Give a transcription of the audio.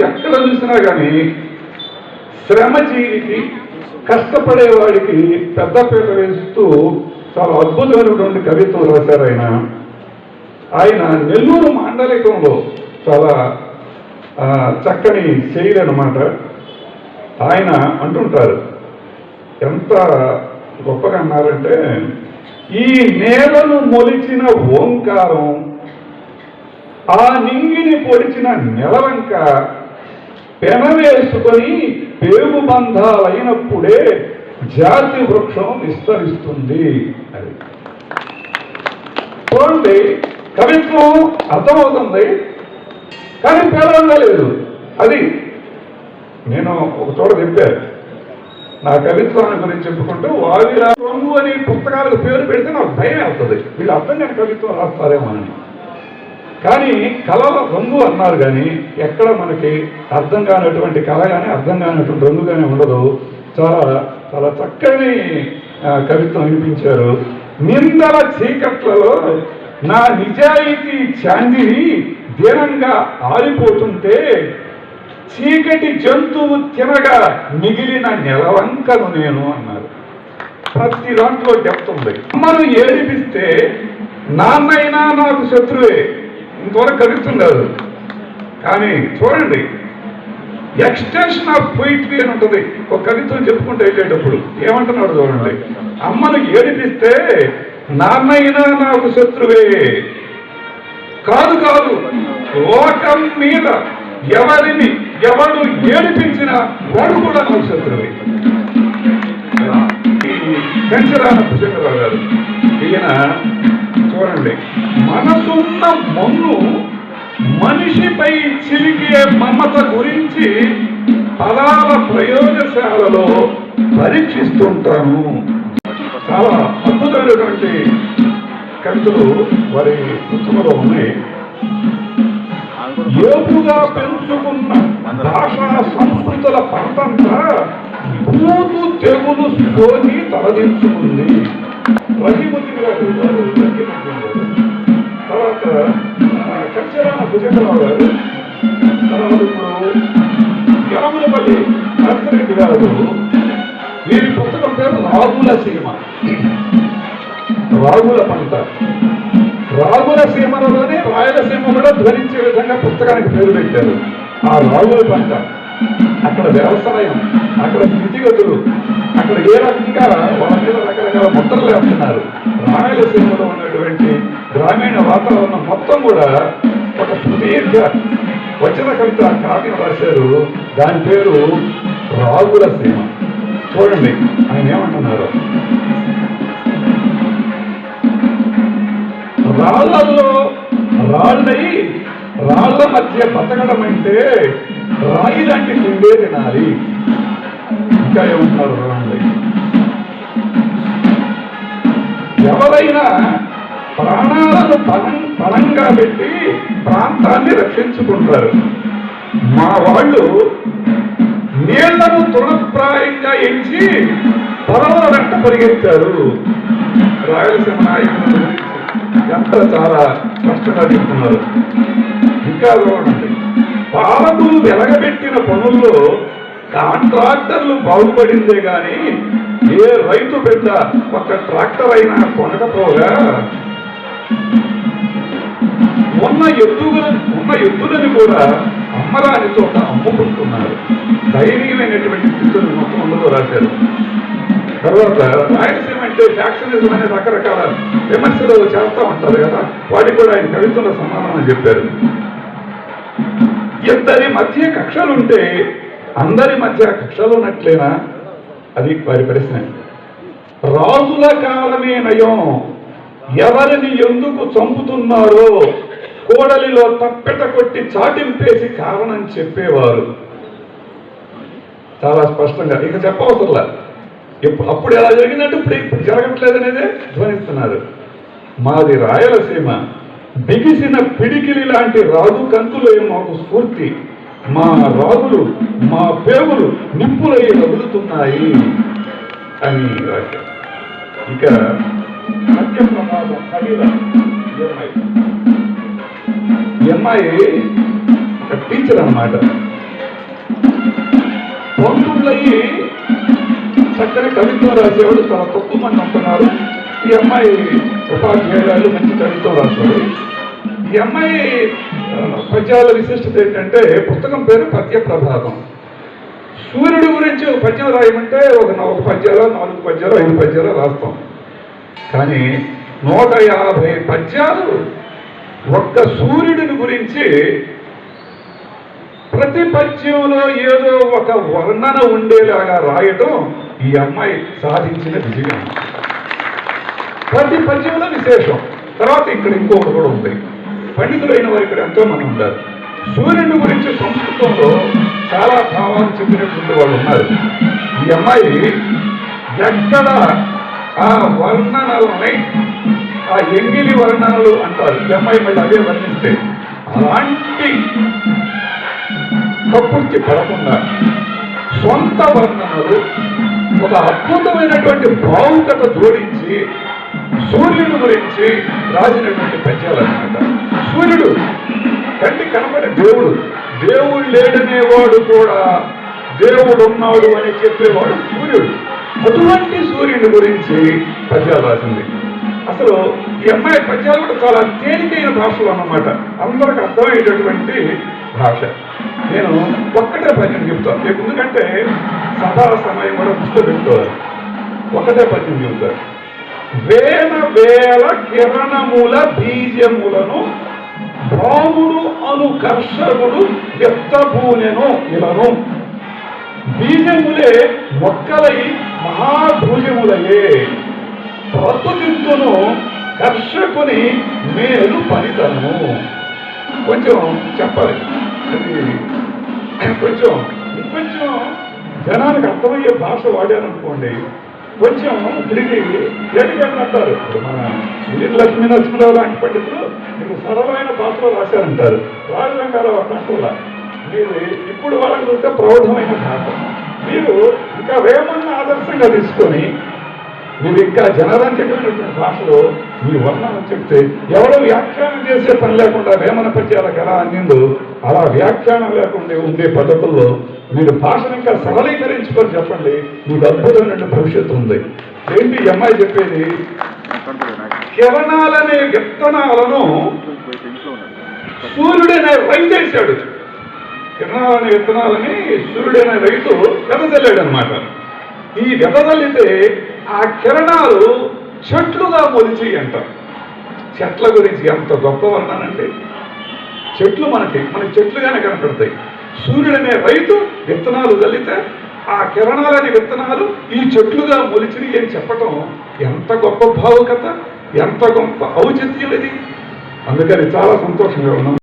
ఎక్కడ చూసినా కానీ శ్రమజీవికి కష్టపడేవాడికి పెద్దపీట వేస్తూ చాలా అద్భుతమైనటువంటి కవిత్వం రాశారు ఆయన. ఆయన నెల్లూరు మాండలికంలో చాలా చక్కని శైలి అనమాట ఆయన అంటుంటారు ఎంత గొప్పగా అన్నారంటే ఈ నేలను మొలిచిన ఓంకారం ఆ నింగిని పొడిచిన నెలవంక పెనవేసుకొని పేగు బంధాలైనప్పుడే జాతి వృక్షం విస్తరిస్తుంది అది చూడండి కవిత్వం అర్థమవుతుంది కానీ పేరంగా లేదు. అది నేను ఒక చోట చెప్పాను. నా కవిత్వాన్ని గురించి చెప్పుకుంటూ వావిలా రంగు అని పుస్తకాలకు పేరు పెడితే నాకు భయం అవుతుంది వీళ్ళు అర్థం నేను కవిత్వం రాస్తారేమో అని. కానీ కళల రంగు అన్నారు కానీ ఎక్కడ మనకి అర్థం కానటువంటి కళ కానీ అర్థం కానటువంటి రంగు కానీ ఉండదు. చాలా చాలా చక్కని కవిత్వం వినిపించారు. నిందల చీకట్లలో నా నిజాయితీ చాందిని దీనంగా ఆరిపోతుంటే చీకటి జంతువు తినగా మిగిలిన నెలవంకను నేను అన్నారు. ప్రతి దాంట్లో డెప్త్ ఉంది. అమ్మను ఏడిపిస్తే నాన్నైనా నాకు శత్రువే. ఇంతవరకు కవిత్వం కాదు. కానీ చూడండి ఎక్స్టెన్షన్ ఆఫ్ పొయిట్రీ అని ఉంటుంది. ఒక కవిత్వం చెప్పుకుంటూ వెళ్ళేటప్పుడు ఏమంటున్నాడు చూడండి అమ్మను ఏడిపిస్తే నాన్నైనా నాకు శత్రువే. కాదు కాదు లోకం మీద ఎవరిని ఎవరు ఏడిపించినా వాడు కూడా నాకు శత్రువే. ఈ పెంచరాన భుజంగరావు గారు ఈయన చూడండి. మనసున్న మన్ను మనిషిపై చిలికే మమత గురించి పదాల ప్రయోగశాలలో పరీక్షిస్తుంటాను. చాలా అద్భుతమైనటువంటి కవితలు వారి పుస్తకంలో ఉన్నాయి. ఏపుగా పెంచుకున్న భాషా సంస్కృతుల పంటంతా భూతు తెగులు సోకి తలదించుకుంది. తర్వాత ఆ, కచ్చరామ భుజంగరావు గారు తర్వాత ఇప్పుడు యనమలపల్లి నరసరెడ్డి గారు వీరి పుస్తకం పేరు రాగుల సీమ రాగుల పంట రాగుల సీమలోనే రాయలసీమ కూడా ధ్వనించే విధంగా పుస్తకానికి పేరు పెట్టారు. ఆ రాగుల పంట అక్కడ వ్యవసాయం అక్కడ స్థితిగతులు గ్రామీణ ఉన్న మొత్తం కూడా ఒక సుదీర్ఘ వచన కవిత కావ్యం రాశారు. దాని పేరు రాగుల సీమ. చూడండి ఆయన ఏమంటున్నారు? రాళ్ళల్లో రాళ్ళై రాళ్ళ మధ్య బతకడం అంటే రాయి లాంటి తిండే తినాలి. ఇంకా ఏమంటున్నారు రాళ్ళై ఎవరైనా ప్రాణాలను పణం పణంగా పెట్టి ప్రాంతాన్ని రక్షించుకుంటారు మా వాళ్ళు నీళ్ళను తృణప్రాయంగా ఎంచి పొలంలో వెంట పరిగెత్తారు. రాయలసీమ నాయకులు ఎంత చాలా కష్టంగా చెప్తున్నారు. ఇంకా చూడండి పాలకులు వెలగబెట్టిన పనుల్లో కాంట్రాక్టర్లు బాగుపడిందే కానీ ఏ రైతు బిడ్డ ఒక ట్రాక్టర్ అయినా కొనకపోగా ఉన్న ఎద్దులను ఉన్న ఎద్దులని కూడా అమ్మరాని చోట అమ్ముకుంటున్నారు ధైర్యమైనటువంటి స్థితులు మొత్తం అందులో రాశారు. తర్వాత రాయలసీమ అంటే ఫ్యాక్షనిజం అనే రకరకాల విమర్శలు చేస్తూ ఉంటారు కదా వాటి కూడా ఆయన కవితల సమానం అని చెప్పారు. ఇద్దరి మధ్య కక్షలుంటే అందరి మధ్య కక్షలు ఉన్నట్లేనా? అది వారి ప్రశ్న. రాజుల కాలమే నయం. ఎవరిని ఎందుకు చంపుతున్నారో కోడలిలో తప్పెట కొట్టి చాటింపేసి కారణం చెప్పేవారు. చాలా స్పష్టంగా ఇక చెప్పవసరలా. ఇప్పుడు అప్పుడు ఎలా జరిగిందంటే ఇప్పుడు ఇప్పుడు జరగట్లేదనేదే ధ్వనిస్తున్నారు. మాది రాయలసీమ. బిగిసిన పిడికిలి లాంటి రాజు కంతులే మాకు స్ఫూర్తి. మా రాజులు మా పేగులు నిప్పులై రగులుతున్నాయి అని రాశారు. ఇక సత్య ప్రమాదం కవిల ఎంఐ ఎంఐ టీచర్ అనమాట పంతులయ్యి చక్కని కవిత్వం రాసేవాడు చాలా తక్కువ మంది ఉంటున్నారు ఈ అమ్మాయి ఉపాధ్యాయురాలు మంచి కవిత్వం రాశాడు ఈ అమ్మాయి పద్యాల విశిష్టత ఏంటంటే పుస్తకం పేరు పద్య ప్రభాతం సూర్యుడి గురించి ఒక పద్యం రాయమంటే ఒక ఒక పద్యాలు నాలుగు పద్యాలు ఐదు పద్యాలు రాస్తాం. కానీ నూట యాభై పద్యాలు ఒక్క సూర్యుడిని గురించి ప్రతి పద్యంలో ఏదో ఒక వర్ణన ఉండేలాగా రాయటం ఈ అమ్మాయి సాధించిన విజయం. ప్రతి పద్యంలో విశేషం. తర్వాత ఇక్కడ ఇంకొకటి కూడా ఉంది. పండితులైన వారు ఇక్కడ ఎంతో మంది ఉంటారు. సూర్యుని గురించి సంస్కృతంలో చాలా భావాలు చెప్పినటువంటి వాళ్ళు ఉన్నారు. ఈ అమ్మాయి ఎక్కడ ఆ వర్ణనలని ఆ ఎంగిలి వర్ణనలు అంటారు. ఈ అమ్మాయి మళ్ళీ అవే వర్ణిస్తే. అలాంటి కప్పుర్తి పడకుండా సొంత వర్ణనలు ఒక అద్భుతమైనటువంటి భావుకత జోడించి సూర్యుడు గురించి రాసినటువంటి పద్యాలన్నమాట సూర్యుడు కంటి కనపడే దేవుడు. దేవుడు లేడనేవాడు కూడా దేవుడు ఉన్నాడు అని చెప్పేవాడు సూర్యుడు. అటువంటి సూర్యుని గురించి పద్యాలు రాసింది. అసలు ఈ అమ్మాయి పద్యాలు కూడా చాలా తేలికైన భాషలు అన్నమాట. అందరికి అర్థమయ్యేటటువంటి భాష. నేను ఒక్కటే పద్యం చెప్తాను. రేపు ఎందుకంటే సభా సమయం కూడా దృష్టి పెట్టుకోవాలి. ఒకటే పద్యం చెబుతారు వేల వేల కిరణముల బీజములను రాముడు అను కర్షకుడు ఎత్తబూనెను ఇలను. బీజములే మొక్కలై మహాభూజములయే ప్రస్తుతింతును కర్షకుని మేలు ఫలితము. కొంచెం చెప్పాలి. అది కొంచెం ఇంకొంచెం జనానికి అర్థమయ్యే భాష వాడారనుకోండి కొంచెం తిరిగి ఏటికెళ్ళి అంటారు. ఇప్పుడు మన లక్ష్మీ నరసింహరావు లాంటి పండితులు మీకు సరళమైన భాషలో రాశారంటారు. రాజరంగారావు అన్నట్టు మీరు ఇప్పుడు వాళ్ళకు చూస్తే ప్రౌఢమైన భాష మీరు ఇంకా వేమన్న ఆదర్శంగా తీసుకొని మీరు ఇంకా జనరంజకమైనటువంటి భాషలో మీ వర్ణన చెప్తే ఎవరో వ్యాఖ్యానం చేసే పని లేకుండా వేమన పద్యాలకు ఎలా అందిందో అలా వ్యాఖ్యానం లేకుండా ఉండే పద్ధతుల్లో మీరు భాషను ఇంకా సరళీకరించుకొని చెప్పండి. మీకు అద్భుతమైన భవిష్యత్తు ఉంది. ఏంటి అమ్మాయి చెప్పేది? కిరణాలనే విత్తనాలను సూర్యుడనే రైతు వేశాడు విత్తనాలని సూర్యుడనే రైతు వెదజల్లాడు అనమాట ఈ వెదజల్లితే ఆ కిరణాలు చెట్లుగా మొలిచి అంటారు. చెట్ల గురించి ఎంత గొప్ప వర్ణనండి. చెట్లు మనకి మన చెట్లుగానే కనపడతాయి. సూర్యుడనే రైతు విత్తనాలు చల్లితే ఆ కిరణాలని విత్తనాలు ఈ చెట్లుగా మొలిచిని అని చెప్పటం ఎంత గొప్ప భావుకత ఎంత గొప్ప ఔచిత్యం ఇది. అందుకని చాలా సంతోషంగా ఉన్నాం.